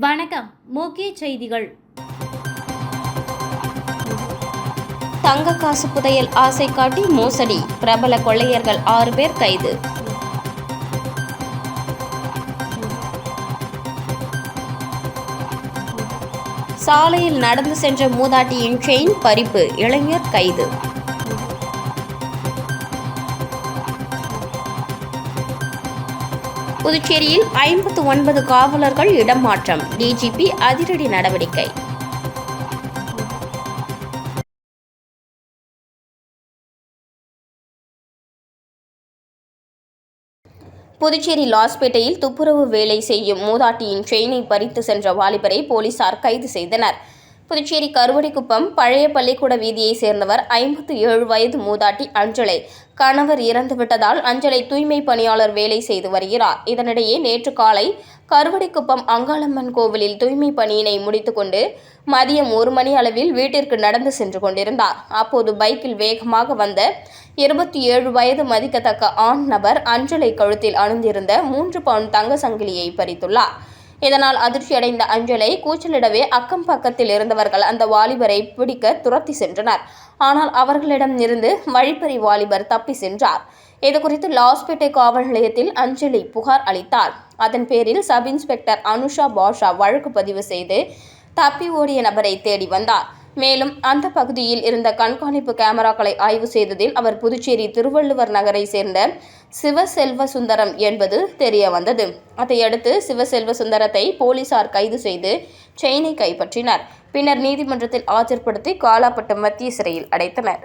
வணக்கம் முக்கிய செய்திகள். தங்க காசு புதையல் ஆசை காட்டி மோசடி. பிரபல கொள்ளையர்கள் ஆறு பேர் கைது. சாலையில் நடந்து சென்ற மூதாட்டியின் செயின் பறிப்பு. இளைஞர் கைது. புதுச்சேரியில் ஐம்பத்து ஒன்பது காவலர்கள் இடமாற்றம். டிஜிபி அதிரடி நடவடிக்கை. புதுச்சேரி லாஸ்பேட்டையில் துப்புரவு வேலை செய்யும் மூதாட்டியின் செயினை பறித்து சென்ற வாலிபரை போலீசார் கைது செய்தனர். புதுச்சேரி கருவடிக்குப்பம் பழைய பள்ளிக்கூட வீதியைச் சேர்ந்தவர் ஐம்பத்து ஏழு வயது மூதாட்டி அஞ்சலை. கணவர் இறந்துவிட்டதால் அஞ்சலை தூய்மை பணியாளர் வேலை செய்து வருகிறார். இதனிடையே நேற்று காலை கருவடிக்குப்பம் அங்காளம்மன் கோவிலில் தூய்மை பணியினை முடித்துக்கொண்டு மதியம் ஒரு மணி அளவில் வீட்டிற்கு நடந்து சென்று கொண்டிருந்தார். அப்போது பைக்கில் வேகமாக வந்த இருபத்தி ஏழு வயது மதிக்கத்தக்க ஆண் நபர் அஞ்சலை கழுத்தில் அணிந்திருந்த மூன்று பவுன் தங்க சங்கிலியை பறித்துள்ளார். இதனால் அதிர்ச்சியடைந்த அஞ்சலை கூச்சலிடவே அக்கம் பக்கத்தில் இருந்தவர்கள் அந்த வாலிபரை பிடிக்க துரத்தி சென்றனர். ஆனால் அவர்களிடம் இருந்து வழிப்பறி வாலிபர் தப்பி சென்றார். இதுகுறித்து லாஸ்பேட்டை காவல் நிலையத்தில் அஞ்சலி புகார் அளித்தார். அதன் பேரில் சப் இன்ஸ்பெக்டர் அனுஷா பாஷா வழக்கு பதிவு செய்து தப்பி ஓடிய நபரை தேடி வந்தார். மேலும் அந்த பகுதியில் இருந்த கண்காணிப்பு கேமராக்களை ஆய்வு செய்ததில் அவர் புதுச்சேரி திருவள்ளுவர் நகரை சேர்ந்த சிவசெல்வ சுந்தரம் என்பது தெரிய வந்தது. அதையடுத்து சிவசெல்வ சுந்தரத்தை போலீசார் கைது செய்து செயினை கைப்பற்றினர். பின்னர் நீதிமன்றத்தில் ஆஜர்படுத்தி காலாப்பட்டு மத்திய சிறையில் அடைத்தனர்.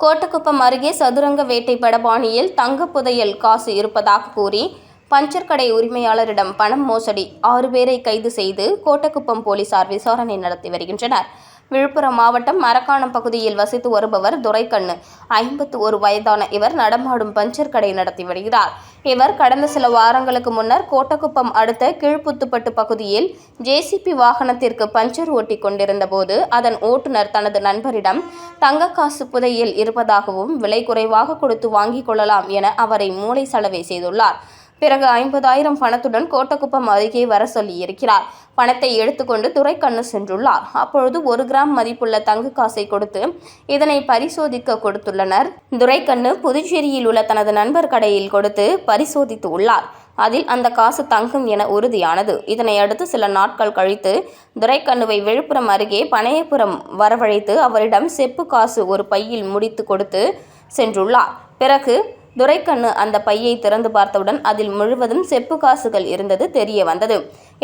கோட்டக்குப்பம் அருகே சதுரங்க வேட்டை படபாணியில் தங்க புதையல் காசு இருப்பதாக கூறி பஞ்சர் கடை உரிமையாளரிடம் பணம் மோசடி. ஆறு பேரை கைது செய்து கோட்டக்குப்பம் போலீசார் விசாரணை நடத்தி வருகின்றனர். விழுப்புரம் மாவட்டம் மரக்காணம் பகுதியில் வசித்து வருபவர் துரைக்கண்ணு. ஐம்பத்து ஒரு வயதான இவர் நடமாடும் பஞ்சர் கடை நடத்தி வருகிறார். இவர் கடந்த சில வாரங்களுக்கு முன்னர் கோட்டக்குப்பம் அடுத்த கீழ்ப்புத்துப்பட்டு பகுதியில் ஜேசிபி வாகனத்திற்கு பஞ்சர் ஓட்டி கொண்டிருந்த போது அதன் ஓட்டுநர் தனது நண்பரிடம் தங்க காசு புதையில் இருப்பதாகவும் விலை குறைவாக கொடுத்து வாங்கிக் கொள்ளலாம் என அவரை மூளை சலவை செய்துள்ளார். பிறகு ஐம்பதாயிரம் பணத்துடன் கோட்டக்குப்பம் அருகே வர சொல்லியிருக்கிறார். பணத்தை எடுத்துக்கொண்டு துரைக்கண்ணு சென்றுள்ளார். அப்பொழுது ஒரு கிராம் மதிப்புள்ள தங்க காசை கொடுத்து இதனை பரிசோதிக்க கொடுத்துள்ளனர். துரைக்கண்ணு புதுச்சேரியில் உள்ள தனது நண்பர் கடையில் கொடுத்து பரிசோதித்து உள்ளார். அதில் அந்த காசு தங்கும் என உறுதியானது. இதனை அடுத்து சில நாட்கள் கழித்து துரைக்கண்ணுவை விழுப்புரம் அருகே பனையபுரம் வரவழைத்து அவரிடம் செப்பு காசு ஒரு பையில் முடித்து கொடுத்து சென்றுள்ளார். பிறகு துரைக்கண்ணு அந்த பையை திறந்து பார்த்தவுடன் அதில் முழுவதும் செப்பு காசுகள் இருந்தது தெரிய வந்தது.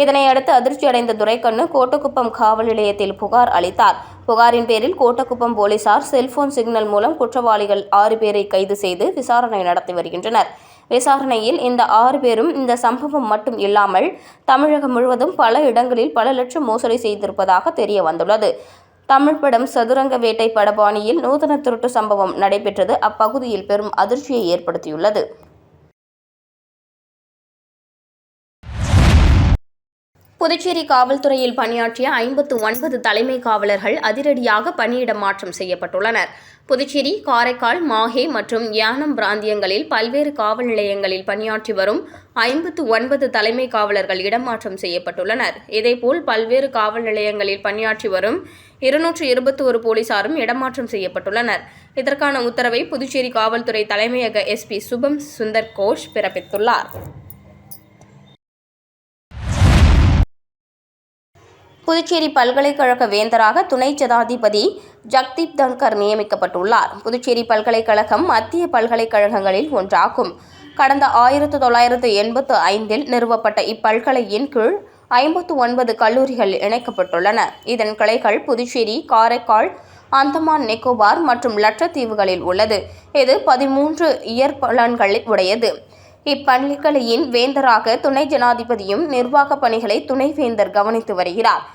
இதனை அடுத்து அதிர்ச்சியடைந்த துரைக்கண்ணு கோட்டக்குப்பம் காவல் நிலையத்தில் புகார் அளித்தார். புகாரின் பேரில் கோட்டக்குப்பம் போலீசார் செல்போன் சிக்னல் மூலம் குற்றவாளிகள் ஆறு பேரை கைது செய்து விசாரணை நடத்தி வருகின்றனர். விசாரணையில் இந்த ஆறு பேரும் இந்த சம்பவம் மட்டும் இல்லாமல் தமிழகம் முழுவதும் பல இடங்களில் பல லட்சம் மோசடி செய்திருப்பதாக தெரிய வந்துள்ளது. தமிழ் படம் சதுரங்க வேட்டை படபாணியில் நூதன திருட்டு சம்பவம் நடைபெற்றது அப்பகுதியில் பெரும் அதிர்ச்சியை ஏற்படுத்தியுள்ளது. புதுச்சேரி காவல்துறையில் பணியாற்றிய ஐம்பத்து ஒன்பது தலைமை காவலர்கள் அதிரடியாக பணியிட மாற்றம் செய்யப்பட்டுள்ளனர். புதுச்சேரி காரைக்கால் மாஹே மற்றும் யானம் பிராந்தியங்களில் பல்வேறு காவல் நிலையங்களில் பணியாற்றி வரும் ஐம்பத்து ஒன்பது தலைமை காவலர்கள் இடமாற்றம் செய்யப்பட்டுள்ளனர். இதேபோல் பல்வேறு காவல் நிலையங்களில் பணியாற்றி வரும் இருநூற்று இருபத்தி ஒரு போலீசாரும் இடமாற்றம் செய்யப்பட்டுள்ளனர். இதற்கான உத்தரவை புதுச்சேரி காவல்துறை தலைமையக எஸ்பி சுபம் சுந்தர் கோஷ் பிறப்பித்துள்ளார். புதுச்சேரி பல்கலைக்கழக வேந்தராக துணை ஜனாதிபதி ஜக்தீப் தங்கர் நியமிக்கப்பட்டுள்ளார். புதுச்சேரி பல்கலைக்கழகம் மத்திய பல்கலைக்கழகங்களில் ஒன்றாகும். கடந்த ஆயிரத்து தொள்ளாயிரத்து எண்பத்து ஐந்தில் நிறுவப்பட்ட இப்பல்கலையின் கீழ் ஐம்பத்து ஒன்பது கல்லூரிகள் இணைக்கப்பட்டுள்ளன. இதன் கிளைகள் புதுச்சேரி காரைக்கால் அந்தமான் நிக்கோபார் மற்றும் லட்சத்தீவுகளில் உள்ளது. இது பதிமூன்று இயற்பலன்களை உடையது. இப்பள்ளிகளின் வேந்தராக துணை ஜனாதிபதியும் நிர்வாக பணிகளை துணைவேந்தர் கவனித்து வருகிறார்.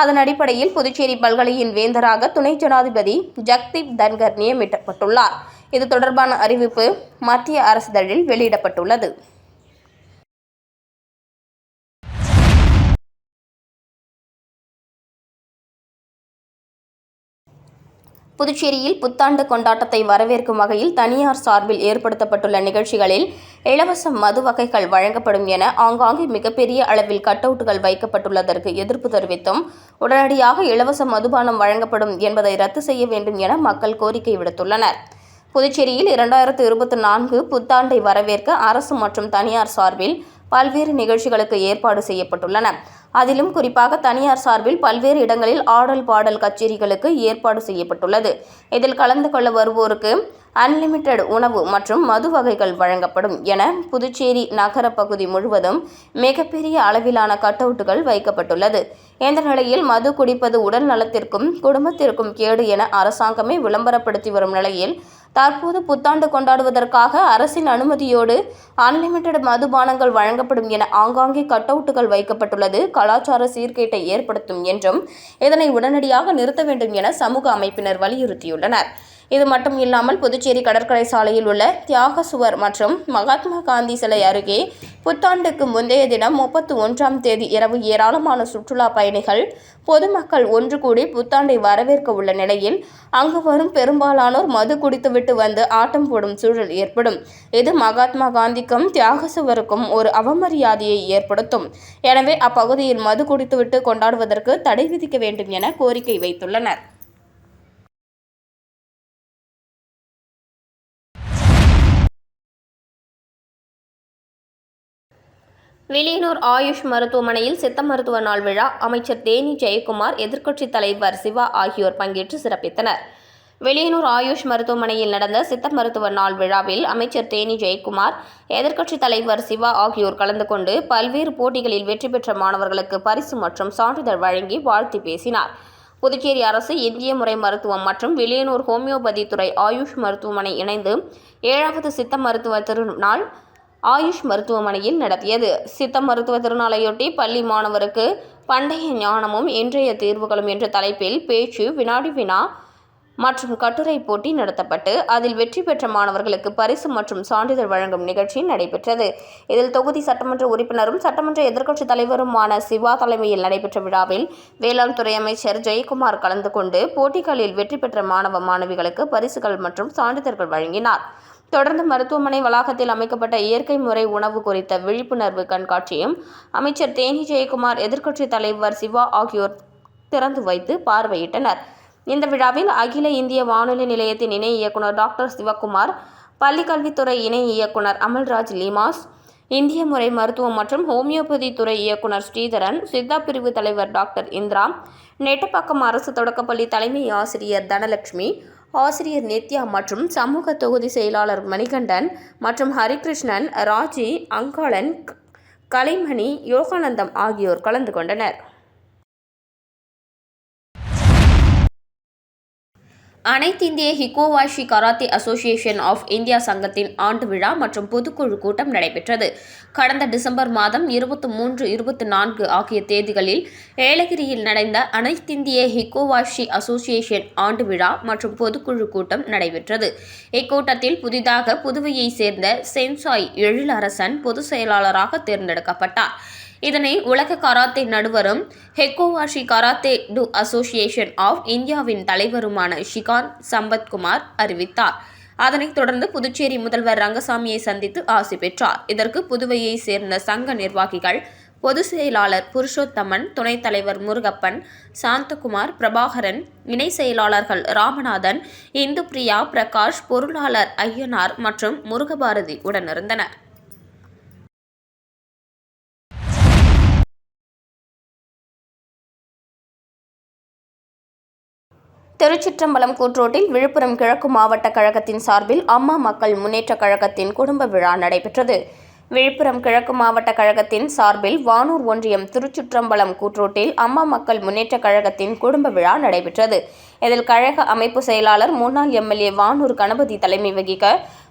அதன் அடிப்படையில் புதுச்சேரி பல்கலையின் வேந்தராக துணை ஜனாதிபதி ஜக்தீப் தன்கர் நியமிக்கப்பட்டுள்ளார். இது தொடர்பான அறிவிப்பு மத்திய அரசிதழில் வெளியிடப்பட்டுள்ளது. புதுச்சேரியில் புத்தாண்டு கொண்டாட்டத்தை வரவேற்கும் வகையில் தனியார் சார்பில் ஏற்படுத்தப்பட்டுள்ள நிகழ்ச்சிகளில் இலவச மது வகைகள் வழங்கப்படும் என ஆங்காங்கே மிகப்பெரிய அளவில் கட்டவுட்டுகள் வைக்கப்பட்டுள்ளதற்கு எதிர்ப்பு தெரிவித்தும் உடனடியாக இலவச மதுபானம் வழங்கப்படும் என்பதை ரத்து செய்ய வேண்டும் என மக்கள் கோரிக்கை விடுத்துள்ளனர். புதுச்சேரியில் இரண்டாயிரத்து இருபத்தி நான்கு புத்தாண்டை வரவேற்க அரசு மற்றும் தனியார் சார்பில் பல்வேறு நிகழ்ச்சிகளுக்கு ஏற்பாடு செய்யப்பட்டுள்ளன. அதிலும் குறிப்பாக தனியார் சார்பில் பல்வேறு இடங்களில் ஆடல் பாடல் கச்சேரிகளுக்கு ஏற்பாடு செய்யப்பட்டுள்ளது. இதில் கலந்து கொள்ள வருவோருக்கு அன்லிமிட்டெட் உணவு மற்றும் மது வகைகள் வழங்கப்படும் என புதுச்சேரி நகர பகுதி முழுவதும் மிகப்பெரிய அளவிலான கட்டவுட்டுகள் வைக்கப்பட்டுள்ளது. இந்த நிலையில் மது குடிப்பது உடல் நலத்திற்கும் குடும்பத்திற்கும் கேடு என அரசாங்கமே விளம்பரப்படுத்தி வரும் நிலையில் தற்போது புத்தாண்டு கொண்டாடுவதற்காக அரசின் அனுமதியோடு அன்லிமிட்டெட் மதுபானங்கள் வழங்கப்படும் என ஆங்காங்கே கட்டவுட்டுகள் வைக்கப்பட்டுள்ளது. கலாச்சார சீர்கேட்டை ஏற்படுத்தும் என்றும் இதனை உடனடியாக நிறுத்த வேண்டும் என சமூக அமைப்பினர் வலியுறுத்தியுள்ளனர். இது மட்டும் இல்லாமல் புதுச்சேரி கடற்கரை சாலையில் உள்ள தியாக சுவர் மற்றும் மகாத்மா காந்தி சிலை அருகே புத்தாண்டுக்கு முந்தைய தினம் முப்பத்தி ஒன்றாம் தேதி இரவு ஏராளமான சுற்றுலா பயணிகள் பொதுமக்கள் ஒன்று கூடி புத்தாண்டை வரவேற்க உள்ள நிலையில் அங்கு வரும் பெரும்பாலானோர் மது குடித்துவிட்டு வந்து ஆட்டம் போடும் சூழல் ஏற்படும். இது மகாத்மா காந்திக்கும் தியாக சுவருக்கும் ஒரு அவமரியாதையை ஏற்படுத்தும். எனவே அப்பகுதியில் மது குடித்துவிட்டு கொண்டாடுவதற்கு தடை விதிக்க வேண்டும் என கோரிக்கை வைத்துள்ளனர். வில்லியனூர் ஆயுஷ் மருத்துவமனையில் சித்த மருத்துவ நாள் விழா. அமைச்சர் தேனி ஜெயக்குமார் எதிர்க்கட்சித் தலைவர் சிவா ஆகியோர் பங்கேற்று சிறப்பித்தனர். வெளியனூர் ஆயுஷ் மருத்துவமனையில் நடந்த சித்த மருத்துவ நாள் விழாவில் அமைச்சர் தேனி ஜெயக்குமார் எதிர்க்கட்சித் தலைவர் சிவா ஆகியோர் கலந்து கொண்டு பல்வேறு போட்டிகளில் வெற்றி பெற்ற மாணவர்களுக்கு பரிசு மற்றும் சான்றிதழ் வழங்கி வாழ்த்து பேசினார். புதுச்சேரி அரசு இந்திய முறை மருத்துவம் மற்றும் வெளியனூர் ஹோமியோபதி துறை ஆயுஷ் மருத்துவமனை இணைந்து ஏழாவது சித்த மருத்துவ திருநாள் ஆயுஷ் மருத்துவமனையில் நடத்தியது. சித்த மருத்துவ திருநாளையொட்டி பள்ளி மாணவருக்கு பண்டைய ஞானமும் இன்றைய தீர்வுகளும் என்ற தலைப்பில் பேச்சு வினாடி வினா மற்றும் கட்டுரை போட்டி நடத்தப்பட்டு அதில் வெற்றி பெற்ற மாணவர்களுக்கு பரிசு மற்றும் சான்றிதழ் வழங்கும் நிகழ்ச்சி நடைபெற்றது. இதில் தொகுதி சட்டமன்ற உறுப்பினரும் சட்டமன்ற எதிர்க்கட்சித் தலைவருமான சிவா தலைமையில் நடைபெற்ற விழாவில் வேளாண் துறை அமைச்சர் ஜெயக்குமார் கலந்து கொண்டு போட்டிகளில் வெற்றி பெற்ற மாணவ மாணவிகளுக்கு பரிசுகள் மற்றும் சான்றிதழ்கள் வழங்கினார். தொடர்ந்து மருத்துவமனை வளாகத்தில் அமைக்கப்பட்ட இயற்கை முறை உணவு குறித்த விழிப்புணர்வு கண்காட்சியும் அமைச்சர் தேனி ஜெயக்குமார் எதிர்க்கட்சித் தலைவர் சிவா ஆகியோர் திறந்து வைத்து பார்வையிட்டனர். இந்த விழாவில் அகில இந்திய வானொலி நிலையத்தின் இணை இயக்குனர் டாக்டர் சிவக்குமார் பள்ளிக்கல்வித்துறை இணை இயக்குனர் அமல்ராஜ் லிமாஸ் இந்திய முறை மருத்துவம் மற்றும் ஹோமியோபதி துறை இயக்குனர் ஸ்ரீதரன் சித்தா பிரிவு தலைவர் டாக்டர் இந்திரா நெட்டப்பாக்கம் அரசு தொடக்கப்பள்ளி தலைமை ஆசிரியர் தனலட்சுமி ஆசிரியர் நித்யா மற்றும் சமூக தொகுதி செயலாளர் மணிகண்டன் மற்றும் ஹரிகிருஷ்ணன் ராஜி அங்காளன் கலைமணி யோகானந்தம் ஆகியோர் கலந்து கொண்டனர். அனைத்திந்திய ஹிகோவாஷி கராத்தே அசோசியேஷன் ஆஃப் இந்தியா சங்கத்தின் ஆண்டு விழா மற்றும் பொதுக்குழு கூட்டம் நடைபெற்றது. கடந்த டிசம்பர் மாதம் இருபத்தி மூன்று இருபத்தி நான்கு ஆகிய தேதிகளில் ஏலகிரியில் நடந்த அனைத்திந்திய ஹிகோவாஷி அசோசியேஷன் ஆண்டு விழா மற்றும் பொதுக்குழு கூட்டம் நடைபெற்றது. இக்கூட்டத்தில் புதிதாக புதுவையை சேர்ந்த சென்சாய் எழிலரசன் பொதுச் செயலாளராக தேர்ந்தெடுக்கப்பட்டார். இதனை உலக கராத்தே நடுவரும் ஹெக்கோவாஷி கராத்தே டு அசோசியேஷன் ஆஃப் இந்தியாவின் தலைவருமான ஷிகாந்த் சம்பத்குமார் அறிவித்தார். அதனைத் தொடர்ந்து புதுச்சேரி முதல்வர் ரங்கசாமியை சந்தித்து ஆசி பெற்றார். இதற்கு புதுவையை சேர்ந்த சங்க நிர்வாகிகள் பொதுச் செயலாளர் புருஷோத்தமன் துணைத் தலைவர் முருகப்பன் சாந்தகுமார் பிரபாகரன் இணை செயலாளர்கள் ராமநாதன் இந்துப்பிரியா பிரகாஷ் பொருளாளர் ஐயனார் மற்றும் முருகபாரதி உடனிருந்தனர். திருச்சிற்றம்பலம் கூற்றோட்டில் விழுப்புரம் கிழக்கு மாவட்ட கழகத்தின் சார்பில் அம்மா மக்கள் முன்னேற்றக் கழகத்தின் குடும்ப விழா நடைபெற்றது. விழுப்புரம் கிழக்கு மாவட்ட கழகத்தின் சார்பில் வானூர் ஒன்றியம் திருச்சுற்றம்பலம் கூற்றோட்டில் அம்மா மக்கள் முன்னேற்றக் கழகத்தின் குடும்ப விழா நடைபெற்றது. இதில் கழக அமைப்பு செயலாளர் முன்னாள் எம்எல்ஏ வானூர் கணபதி தலைமை வகிக்க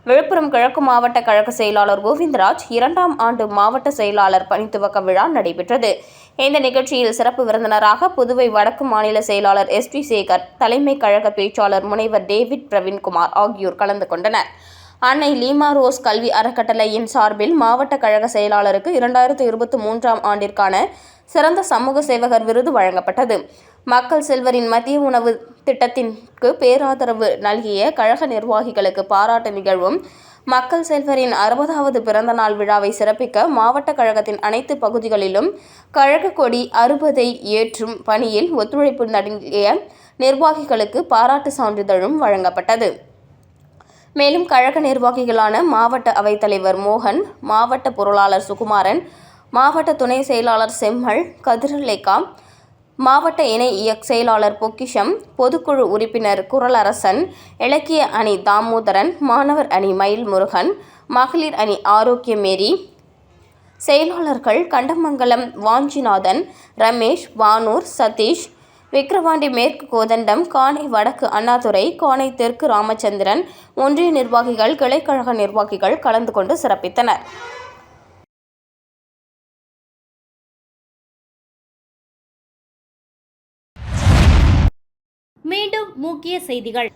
விழுப்புரம் கிழக்கு மாவட்ட கழக செயலாளர் கோவிந்தராஜ் இரண்டாம் ஆண்டு மாவட்ட செயலாளர் பணித்துவக்க விழா நடைபெற்றது. இந்த நிகழ்ச்சியில் சிறப்பு விருந்தினராக புதுவை வடக்கு மாநில செயலாளர் எஸ் டி சேகர் தலைமை கழக பேச்சாளர் முனைவர் டேவிட் பிரவீன்குமார் ஆகியோர் கலந்து கொண்டனர். அன்னை லீமா ரோஸ் கல்வி அறக்கட்டளையின் சார்பில் மாவட்ட கழக செயலாளருக்கு இரண்டாயிரத்து இருபத்தி மூன்றாம் ஆண்டிற்கான சிறந்த சமூக சேவகர் விருது வழங்கப்பட்டது. மக்கள் செல்வரின் மதிய உணவு திட்டத்திற்கு பேராதரவு நல்கிய கழக நிர்வாகிகளுக்கு பாராட்டு நிகழ்வும் மக்கள் செல்வரின் அறுபதாவது பிறந்த நாள் விழாவை சிறப்பிக்க மாவட்ட கழகத்தின் அனைத்து பகுதிகளிலும் கழக கொடி அறுபதை ஏற்றும் பணியில் ஒத்துழைப்பு நல்கிய நிர்வாகிகளுக்கு பாராட்டு சான்றிதழும் வழங்கப்பட்டது. மேலும் கழக நிர்வாகிகளான மாவட்ட அவைத்தலைவர் மோகன் மாவட்ட பொருளாளர் சுகுமாரன் மாவட்ட துணை செயலாளர் செம்மல் கதிரலேகா மாவட்ட இணை இயக் செயலாளர் பொக்கிஷம் பொதுக்குழு உறுப்பினர் குரலரசன் இலக்கிய அணி தாமோதரன் மாணவர் அணி மயில் முருகன் மகளிர் அணி ஆரோக்கியமேரி செயலாளர்கள் கண்டமங்கலம் வாஞ்சிநாதன் ரமேஷ் வானூர் சதீஷ் விக்கிரவாண்டி மேற்கு கோதண்டம் காணை வடக்கு அண்ணாதுரை காணை தெற்கு ராமச்சந்திரன் ஒன்றிய நிர்வாகிகள் கிளைக்கழக நிர்வாகிகள் கலந்து கொண்டு சிறப்பித்தனர். முக்கிய செய்திகள்.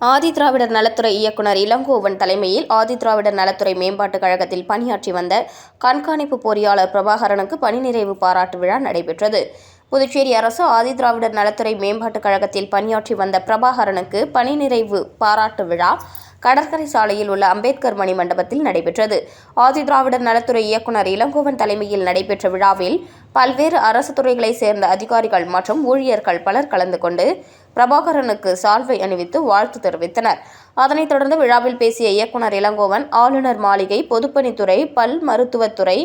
ஆதி திராவிடர் நலத்துறை இயக்குனர் இளங்கோவன் தலைமையில் ஆதி திராவிடர் நலத்துறை மேம்பாட்டுக் கழகத்தில் பணியாற்றி வந்த கண்காணிப்பு பொறியாளர் பிரபாகரனுக்கு பணி நிறைவு பாராட்டு விழா நடைபெற்றது. புதுச்சேரி அரசு ஆதி திராவிடர் நலத்துறை மேம்பாட்டுக் கழகத்தில் பணியாற்றி வந்த பிரபாகரனுக்கு பணி நிறைவு பாராட்டு விழா கடற்கரை சாலையில் உள்ள அம்பேத்கர் மணி மண்டபத்தில் நடைபெற்றது. ஆதி திராவிடர் நலத்துறை இயக்குனர் இளங்கோவன் தலைமையில் நடைபெற்ற விழாவில் பல்வேறு அரசு துறைகளைச் சேர்ந்த அதிகாரிகள் மற்றும் ஊழியர்கள் பலர் கலந்து கொண்டு பிரபாகரனுக்கு சால்வை அணிவித்து வாழ்த்து தெரிவித்தனர். அதனைத் தொடர்ந்து விழாவில் பேசிய இயக்குனர் இளங்கோவன் ஆளுநர் மாளிகை பொதுப்பணித்துறை பல் மருத்துவத்துறை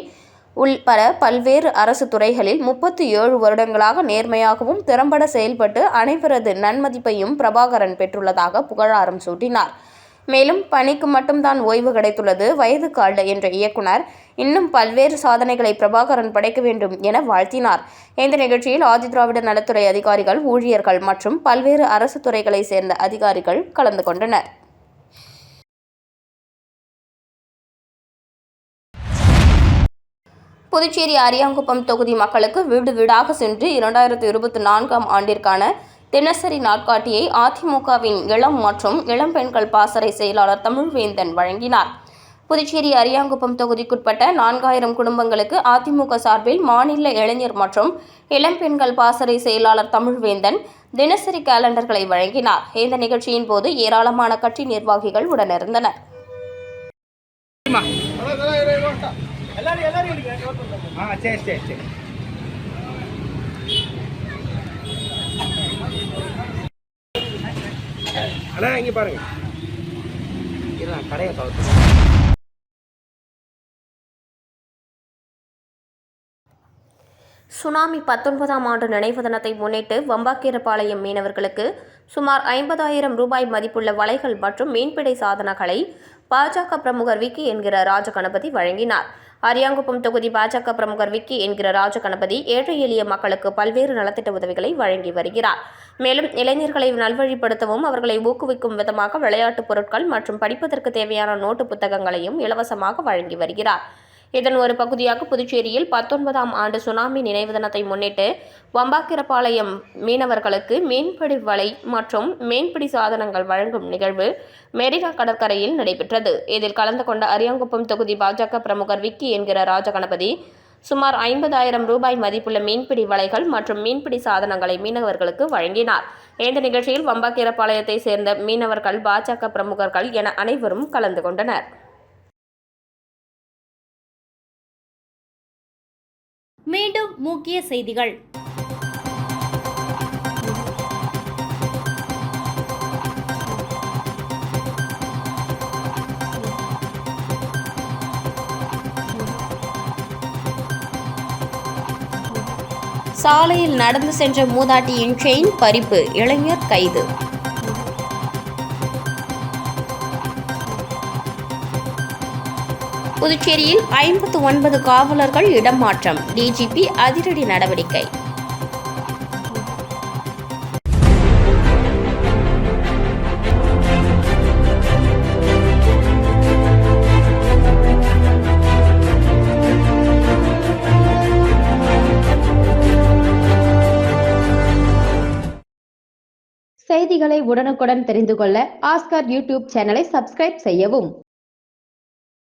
உள்பட பல்வேறு அரசு துறைகளில் முப்பத்தி ஏழு வருடங்களாக நேர்மையாகவும் திறம்பட செயல்பட்டு அனைவரது நன்மதிப்பையும் பிரபாகரன் பெற்றுள்ளதாக புகழாரம் சூட்டினார். மேலும் பணிக்கு மட்டும்தான் ஓய்வு கிடைத்துள்ளது. வயது அல்ல என்ற இயக்குனர் இன்னும் பல்வேறு சாதனைகளை பிரபாகரன் படைக்க வேண்டும் என வாழ்த்தினார். இந்த நிகழ்ச்சியில் ஆதிதிராவிடர் நலத்துறை அதிகாரிகள் ஊழியர்கள் மற்றும் பல்வேறு அரசு துறைகளை சேர்ந்த அதிகாரிகள் கலந்து கொண்டனர். புதுச்சேரி அரியாங்குப்பம் தொகுதி மக்களுக்கு வீடு வீடாக சென்று இரண்டாயிரத்து இருபத்தி நான்காம் ஆண்டிற்கான தினசரி நாட்காட்டியை அதிமுகவின் இளம் மற்றும் இளம் பெண்கள் பாசறை செயலாளர் தமிழ்வேந்தன் வழங்கினார். புதுச்சேரி அரியாங்குப்பம் தொகுதிக்குட்பட்ட நான்காயிரம் குடும்பங்களுக்கு அதிமுக சார்பில் மாநில இளைஞர் மற்றும் இளம் பெண்கள் பாசறை செயலாளர் தமிழ்வேந்தன் தினசரி கேலண்டர்களை வழங்கினார். இந்த நிகழ்ச்சியின் போது ஏராளமான கட்சி நிர்வாகிகள் உடனிருந்தனர். ஆ சரி அண்ணா இங்கே பாருங்க. இருங்க கடையை கவுத்து சுனாமி பத்தொன்பதாம் ஆண்டு நினைவு தினத்தை முன்னிட்டு வம்பாக்கீரப்பாளையம் மீனவர்களுக்கு சுமார் ஐம்பதாயிரம் ரூபாய் மதிப்புள்ள வலைகள் மற்றும் மீன்பிடி சாதனங்களை பாஜக பிரமுகர் விக்கி என்கிற ராஜகணபதி வழங்கினார். அரியாங்குப்பம் தொகுதி பாஜக பிரமுகர் விக்கி என்கிற ராஜகணபதி ஏழை எளிய மக்களுக்கு பல்வேறு நலத்திட்ட உதவிகளை வழங்கி வருகிறார். மேலும் இளைஞர்களை நல்வழிப்படுத்தவும் அவர்களை ஊக்குவிக்கும் விதமாக விளையாட்டுப் பொருட்கள் மற்றும் படிப்பதற்கு தேவையான நோட்டு புத்தகங்களையும் இலவசமாக வழங்கி வருகிறார். இதன் ஒரு பகுதியாக புதுச்சேரியில் பத்தொன்பதாம் ஆண்டு சுனாமி நினைவு தினத்தை முன்னிட்டு வம்பாக்கிரபாளையம் மீனவர்களுக்கு மீன்பிடி வலை மற்றும் மீன்பிடி சாதனங்கள் வழங்கும் நிகழ்வு மெரினா கடற்கரையில் நடைபெற்றது. இதில் கலந்து கொண்ட அரியாங்குப்பம் தொகுதி பாஜக பிரமுகர் விக்கி என்கிற ராஜகணபதி சுமார் ஐம்பதாயிரம் ரூபாய் மதிப்புள்ள மீன்பிடி வலைகள் மற்றும் மீன்பிடி சாதனங்களை மீனவர்களுக்கு வழங்கினார். இந்த நிகழ்ச்சியில் வம்பாக்கீரப்பாளையத்தை சேர்ந்த மீனவர்கள் பாஜக பிரமுகர்கள் என அனைவரும் கலந்து கொண்டனர். மீண்டும் முக்கிய செய்திகள். சாலையில் நடந்து சென்ற மூதாட்டியின் செயின் பறிப்பு இளைஞர் கைது. புதுச்சேரியில் ஐம்பத்து ஒன்பது காவலர்கள் இடமாற்றம். டிஜிபி அதிரடி நடவடிக்கை. செய்திகளை உடனுக்குடன் தெரிந்து கொள்ள ஆஸ்கர் யூடியூப் சேனலை சப்ஸ்கிரைப் செய்யவும்.